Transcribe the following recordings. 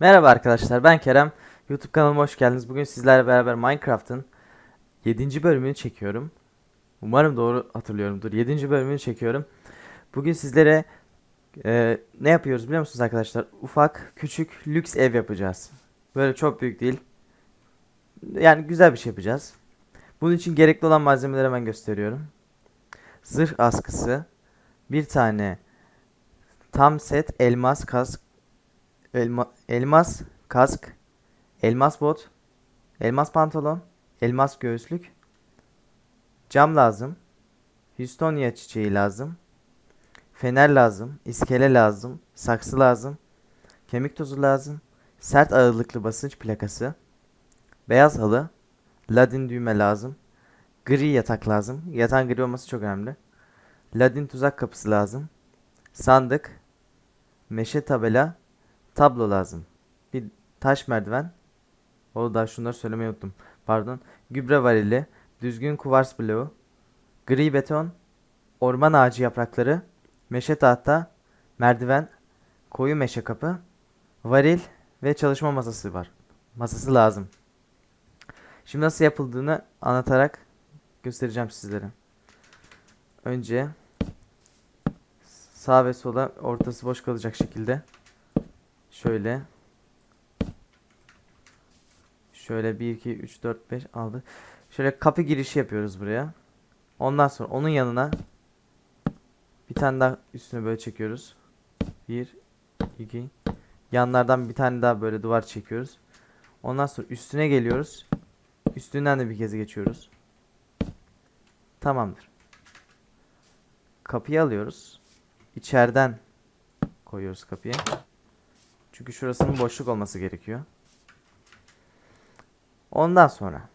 Merhaba arkadaşlar ben Kerem. YouTube kanalıma hoş geldiniz. Bugün sizlerle beraber Minecraft'ın 7. bölümünü çekiyorum. Umarım doğru hatırlıyorumdur. 7. bölümünü çekiyorum. Bugün sizlere e, ne yapıyoruz biliyor musunuz arkadaşlar? Ufak, küçük, lüks ev yapacağız. Böyle çok büyük değil. Yani güzel bir şey yapacağız. Bunun için gerekli olan malzemeleri hemen gösteriyorum. Zırh askısı, bir tane tam set elmas kask Elma, elmas kask, elmas bot, elmas pantolon, elmas göğüslük, cam lazım, Houstonia çiçeği lazım, fener lazım, iskele lazım, saksı lazım, kemik tozu lazım, sert ağırlıklı basınç plakası, beyaz halı, ladin düğme lazım, gri yatak lazım, yatağın gri olması çok önemli, ladin tuzak kapısı lazım, sandık, meşe tabela, tablo lazım. Bir taş merdiven. O da şunları söylemeyi unuttum. Pardon. Gübre varili, düzgün kuvars bloğu, gri beton, orman ağacı yaprakları, meşe tahta, merdiven, koyu meşe kapı, varil ve çalışma masası var. Masası lazım. Şimdi nasıl yapıldığını anlatarak göstereceğim sizlere. Önce sağ ve sola ortası boş kalacak şekilde Şöyle. Şöyle 1, 2, 3, 4, 5, 6. Şöyle kapı girişi yapıyoruz buraya. Ondan sonra onun yanına bir tane daha üstüne böyle çekiyoruz. 1, 2. Yanlardan bir tane daha böyle duvar çekiyoruz. Ondan sonra üstüne geliyoruz. Üstünden de bir kez geçiyoruz. Tamamdır. Kapıyı alıyoruz. İçeriden koyuyoruz kapıya. Çünkü şurasının boşluk olması gerekiyor. Ondan sonra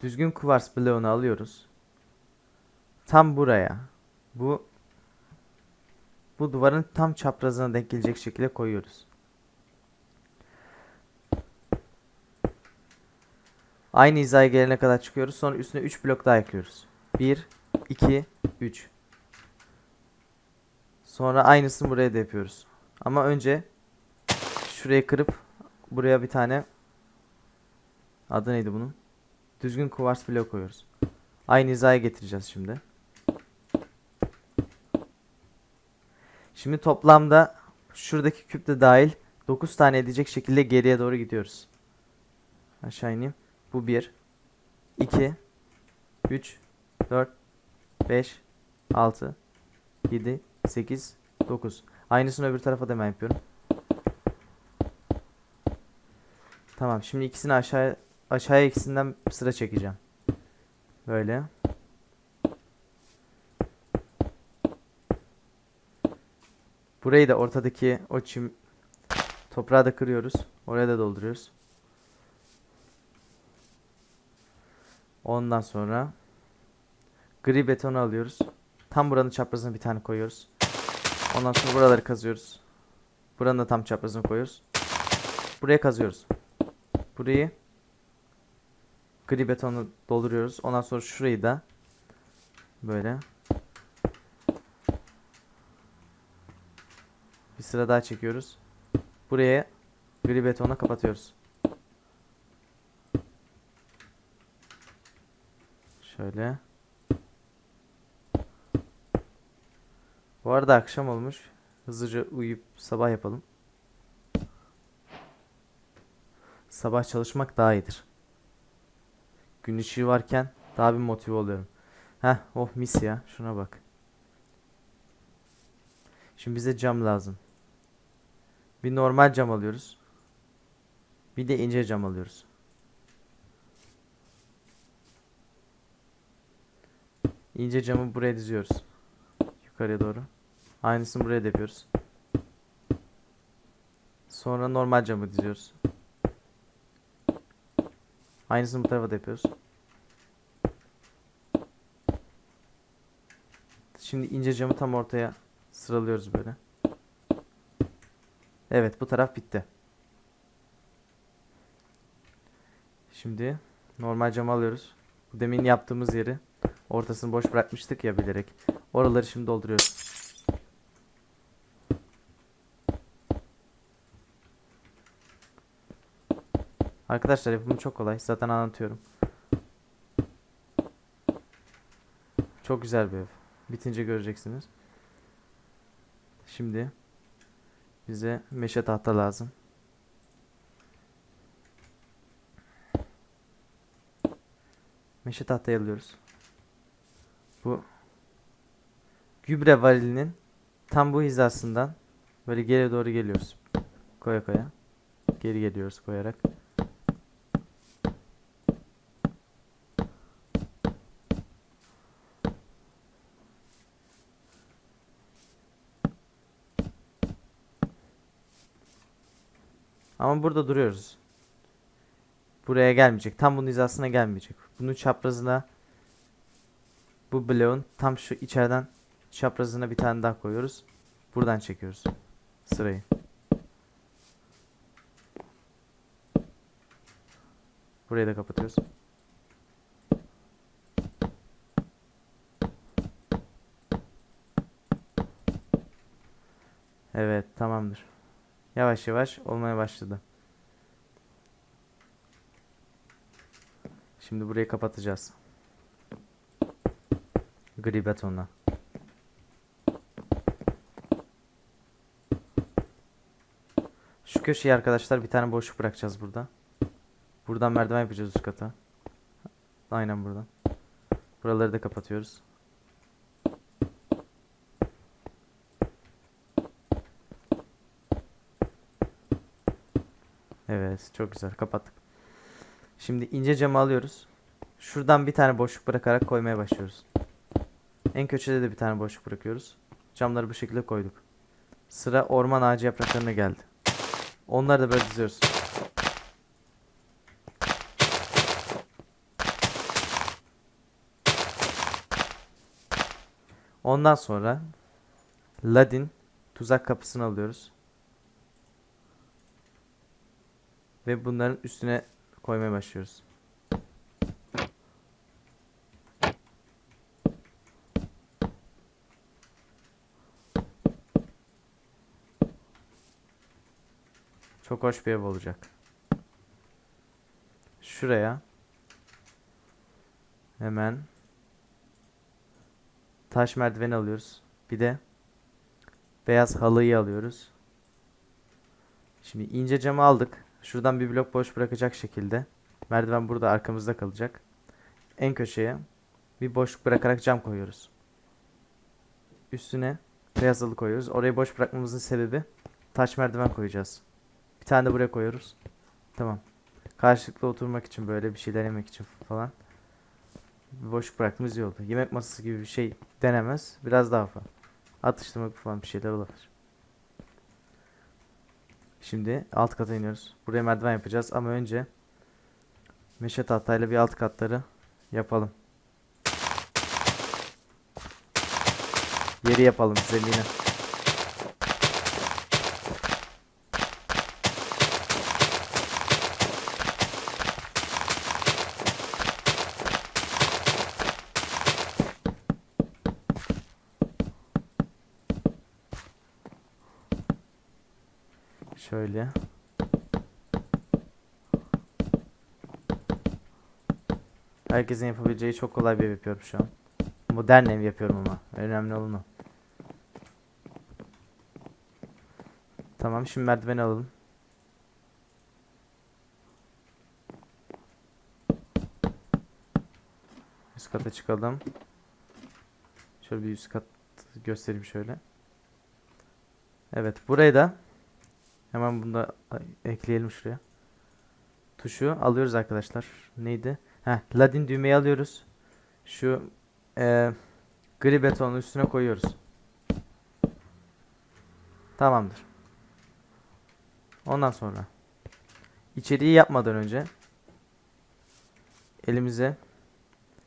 düzgün kuvars bloğunu alıyoruz. Tam buraya bu bu duvarın tam çaprazına denk gelecek şekilde koyuyoruz. Aynı hizaya gelene kadar çıkıyoruz. Sonra üstüne 3 blok daha ekliyoruz. 1 2 3 Sonra aynısını buraya da yapıyoruz. Ama önce şurayı kırıp buraya bir tane adı neydi bunun? Düzgün kuvars blok koyuyoruz. Aynı hizaya getireceğiz şimdi. Şimdi toplamda şuradaki küp de dahil 9 tane edecek şekilde geriye doğru gidiyoruz. Aşağı ineyim. Bu 1 2 3 4 5 6 7 8 9 Aynısını öbür tarafa da hemen yapıyorum. Tamam şimdi ikisini aşağı aşağıya ikisinden sıra çekeceğim. Böyle. Burayı da ortadaki o çim toprağı da kırıyoruz. Oraya da dolduruyoruz. Ondan sonra gri betonu alıyoruz. Tam buranın çaprazına bir tane koyuyoruz. Ondan sonra buraları kazıyoruz. Buranın da tam çaprazını koyuyoruz. Buraya kazıyoruz. Burayı gri betonla dolduruyoruz. Ondan sonra şurayı da böyle bir sıra daha çekiyoruz. Buraya gri betonla kapatıyoruz. Şöyle. Bu arada akşam olmuş. Hızlıca uyuyup sabah yapalım. Sabah çalışmak daha iyidir. Gün ışığı varken daha bir motive oluyorum. Heh oh mis ya şuna bak. Şimdi bize cam lazım. Bir normal cam alıyoruz. Bir de ince cam alıyoruz. İnce camı buraya diziyoruz. Yukarıya doğru. Aynısını buraya da yapıyoruz. Sonra normal camı diziyoruz. Aynısını bu tarafa da yapıyoruz. Şimdi ince camı tam ortaya sıralıyoruz böyle. Evet bu taraf bitti. Şimdi normal camı alıyoruz. Demin yaptığımız yeri ortasını boş bırakmıştık ya bilerek. Oraları şimdi dolduruyoruz. Arkadaşlar yapımı çok kolay. Zaten anlatıyorum. Çok güzel bir ev. Bitince göreceksiniz. Şimdi bize meşe tahta lazım. Meşe tahtayı alıyoruz. Bu gübre varilinin tam bu hizasından böyle geri doğru geliyoruz. Koya koya. Geri geliyoruz koyarak. Ama burada duruyoruz. Buraya gelmeyecek. Tam bunun hizasına gelmeyecek. Bunun çaprazına bu bloğun tam şu içeriden çaprazına bir tane daha koyuyoruz. Buradan çekiyoruz sırayı. Burayı da kapatıyoruz. Evet, tamamdır. Yavaş yavaş olmaya başladı. Şimdi burayı kapatacağız. Gri betonla. Şu köşeyi arkadaşlar bir tane boşluk bırakacağız burada. Buradan merdiven yapacağız üst kata. Aynen buradan. Buraları da kapatıyoruz. Evet, çok güzel. Kapattık. Şimdi ince camı alıyoruz. Şuradan bir tane boşluk bırakarak koymaya başlıyoruz. En köşede de bir tane boşluk bırakıyoruz. Camları bu şekilde koyduk. Sıra orman ağacı yapraklarına geldi. Onları da böyle diziyoruz. Ondan sonra Ladin tuzak kapısını alıyoruz. Ve bunların üstüne koymaya başlıyoruz. Çok hoş bir ev olacak. Şuraya hemen taş merdiveni alıyoruz. Bir de beyaz halıyı alıyoruz. Şimdi ince camı aldık. Şuradan bir blok boş bırakacak şekilde. Merdiven burada arkamızda kalacak. En köşeye bir boşluk bırakarak cam koyuyoruz. Üstüne beyaz halı koyuyoruz. Orayı boş bırakmamızın sebebi taş merdiven koyacağız. Bir tane de buraya koyuyoruz. Tamam. Karşılıklı oturmak için böyle bir şeyler yemek için falan. Bir boşluk bıraktığımız iyi oldu. Yemek masası gibi bir şey denemez. Biraz daha fazla. Atıştırmak falan bir şeyler olabilir. Şimdi alt kata iniyoruz. Buraya merdiven yapacağız ama önce meşe tahtayla bir alt katları yapalım. Yeri yapalım güzelliğine. Şöyle. Herkesin yapabileceği çok kolay bir ev yapıyorum şu an. Modern ev yapıyorum ama. Önemli olan o. Tamam şimdi merdiveni alalım. Üst kata çıkalım. Şöyle bir üst kat göstereyim şöyle. Evet burayı da Hemen bunu da ekleyelim şuraya. Tuşu alıyoruz arkadaşlar. Neydi? Heh, Ladin düğmeyi alıyoruz. Şu e, gri betonun üstüne koyuyoruz. Tamamdır. Ondan sonra içeriği yapmadan önce elimize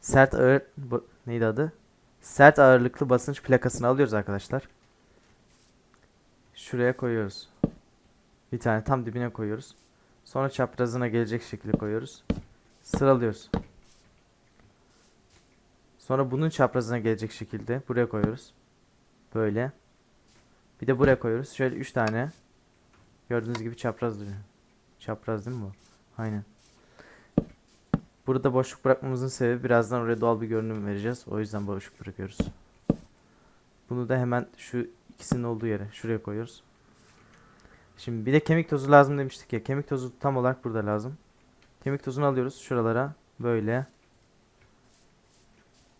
sert ağır bu, neydi adı? Sert ağırlıklı basınç plakasını alıyoruz arkadaşlar. Şuraya koyuyoruz. Bir tane tam dibine koyuyoruz. Sonra çaprazına gelecek şekilde koyuyoruz. Sıralıyoruz. Sonra bunun çaprazına gelecek şekilde buraya koyuyoruz. Böyle. Bir de buraya koyuyoruz. Şöyle 3 tane. Gördüğünüz gibi çapraz duruyor. Çapraz değil mi bu? Aynen. Burada boşluk bırakmamızın sebebi birazdan oraya doğal bir görünüm vereceğiz. O yüzden boşluk bırakıyoruz. Bunu da hemen şu ikisinin olduğu yere şuraya koyuyoruz. Şimdi bir de kemik tozu lazım demiştik ya. Kemik tozu tam olarak burada lazım. Kemik tozunu alıyoruz şuralara böyle.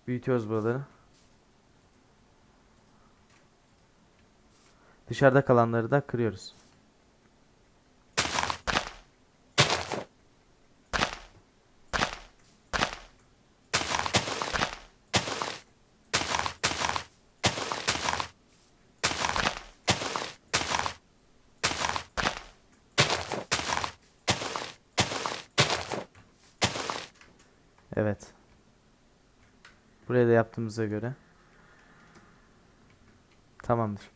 Büyütüyoruz buraları. Dışarıda kalanları da kırıyoruz. Evet. Buraya da yaptığımıza göre. Tamamdır.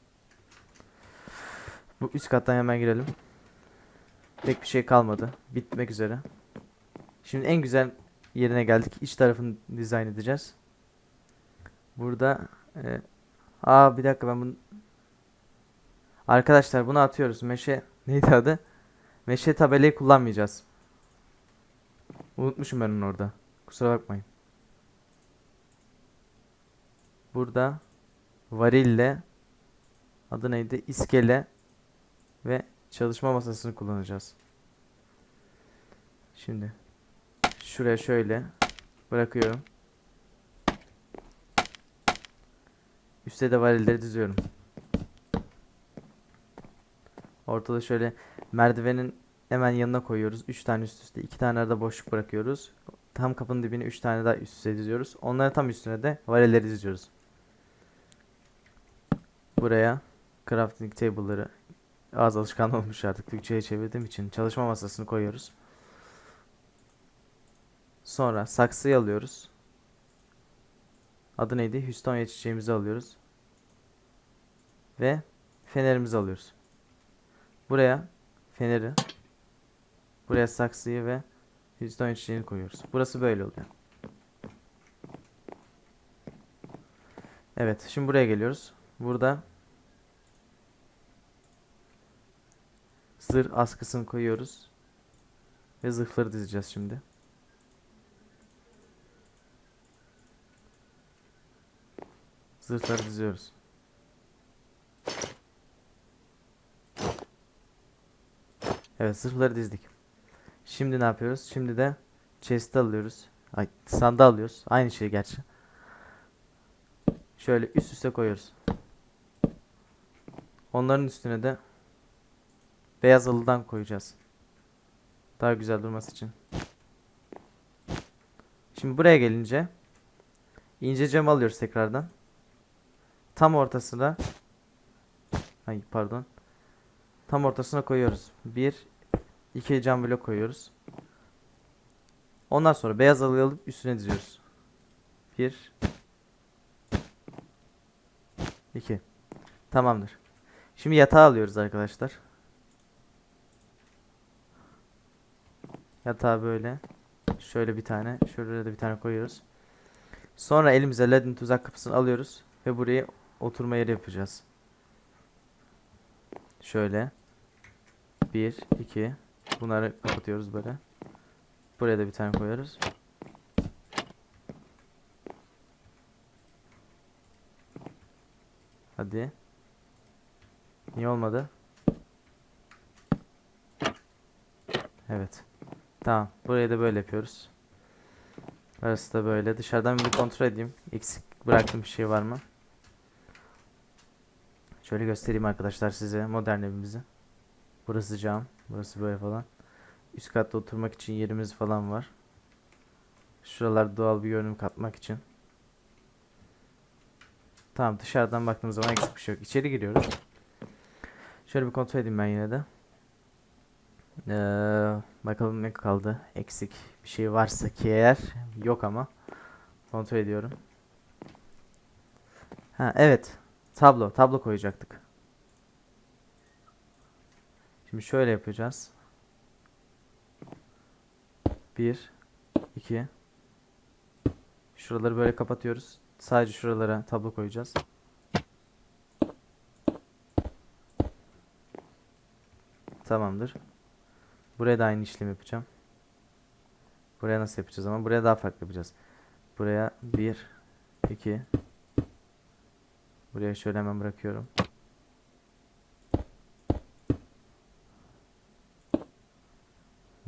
Bu üst kattan hemen girelim. Pek bir şey kalmadı. Bitmek üzere. Şimdi en güzel yerine geldik. İç tarafını dizayn edeceğiz. Burada e, Aa bir dakika ben bunu Arkadaşlar bunu atıyoruz. Meşe neydi adı? Meşe tabelayı kullanmayacağız. Unutmuşum ben onu orada. Kusura bakmayın. Burada varille adı neydi? İskele ve çalışma masasını kullanacağız. Şimdi şuraya şöyle bırakıyorum. Üste de varilleri diziyorum. Ortada şöyle merdivenin hemen yanına koyuyoruz. 3 tane üst üste, 2 tane arada boşluk bırakıyoruz. Tam kapının dibine 3 tane daha üst üste diziyoruz. Onların tam üstüne de varilleri diziyoruz. Buraya crafting table'ları az alışkan olmuş artık Türkçe'ye çevirdiğim için çalışma masasını koyuyoruz. Sonra saksıyı alıyoruz. Adı neydi? Hüstonya çiçeğimizi alıyoruz. Ve fenerimizi alıyoruz. Buraya feneri, buraya saksıyı ve Hüstonya çiçeğini koyuyoruz. Burası böyle oluyor. Evet, şimdi buraya geliyoruz. Burada zırh askısını koyuyoruz. Ve zırhları dizeceğiz şimdi. Zırhları diziyoruz. Evet zırhları dizdik. Şimdi ne yapıyoruz? Şimdi de chest alıyoruz. Ay sandığı alıyoruz. Aynı şey gerçi. Şöyle üst üste koyuyoruz. Onların üstüne de beyaz halıdan koyacağız. Daha güzel durması için. Şimdi buraya gelince ince cam alıyoruz tekrardan. Tam ortasına Ay pardon. Tam ortasına koyuyoruz. Bir, iki cam blok koyuyoruz. Ondan sonra beyaz halıyı alıp üstüne diziyoruz. Bir, iki. Tamamdır. Şimdi yatağı alıyoruz arkadaşlar. Yatağı böyle. Şöyle bir tane. Şöyle de bir tane koyuyoruz. Sonra elimize ledin tuzak kapısını alıyoruz. Ve buraya oturma yeri yapacağız. Şöyle. Bir, iki. Bunları kapatıyoruz böyle. Buraya da bir tane koyuyoruz. Hadi. Niye olmadı? Evet. Tamam. Burayı da böyle yapıyoruz. Arası da böyle. Dışarıdan bir kontrol edeyim. Eksik bıraktığım bir şey var mı? Şöyle göstereyim arkadaşlar size modern evimizi. Burası cam. Burası böyle falan. Üst katta oturmak için yerimiz falan var. Şuralar doğal bir görünüm katmak için. Tamam dışarıdan baktığımız zaman eksik bir şey yok. İçeri giriyoruz. Şöyle bir kontrol edeyim ben yine de. Ee, bakalım ne kaldı. Eksik bir şey varsa ki eğer. Yok ama. Kontrol ediyorum. Ha evet. Tablo. Tablo koyacaktık. Şimdi şöyle yapacağız. 1 2 Şuraları böyle kapatıyoruz. Sadece şuralara tablo koyacağız. Tamamdır. Buraya da aynı işlemi yapacağım. Buraya nasıl yapacağız ama buraya daha farklı yapacağız. Buraya 1 2 Buraya şöyle hemen bırakıyorum.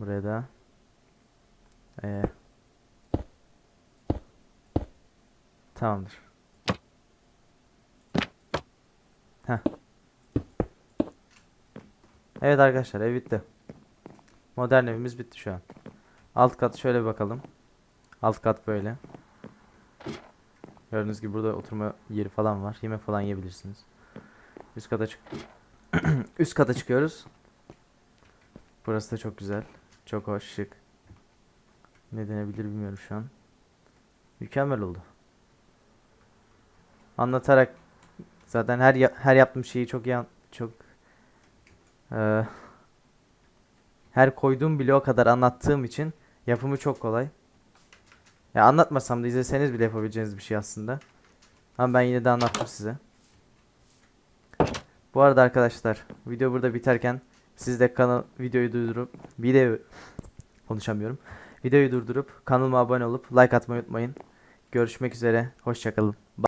Buraya da ee, Tamamdır. Heh. Evet arkadaşlar ev bitti. Modern evimiz bitti şu an. Alt kat şöyle bakalım. Alt kat böyle. Gördüğünüz gibi burada oturma yeri falan var. Yemek falan yiyebilirsiniz. Üst kata çık. Üst kata çıkıyoruz. Burası da çok güzel. Çok hoş, şık. Ne denebilir bilmiyorum şu an. Mükemmel oldu. Anlatarak zaten her her yaptığım şeyi çok iyi an- çok eee, her koyduğum bloğa kadar anlattığım için yapımı çok kolay. Ya anlatmasam da izleseniz bile yapabileceğiniz bir şey aslında. Ama ben yine de anlattım size. Bu arada arkadaşlar video burada biterken siz de kanal videoyu durdurup video konuşamıyorum. Videoyu durdurup kanalıma abone olup like atmayı unutmayın. Görüşmek üzere. Hoşçakalın.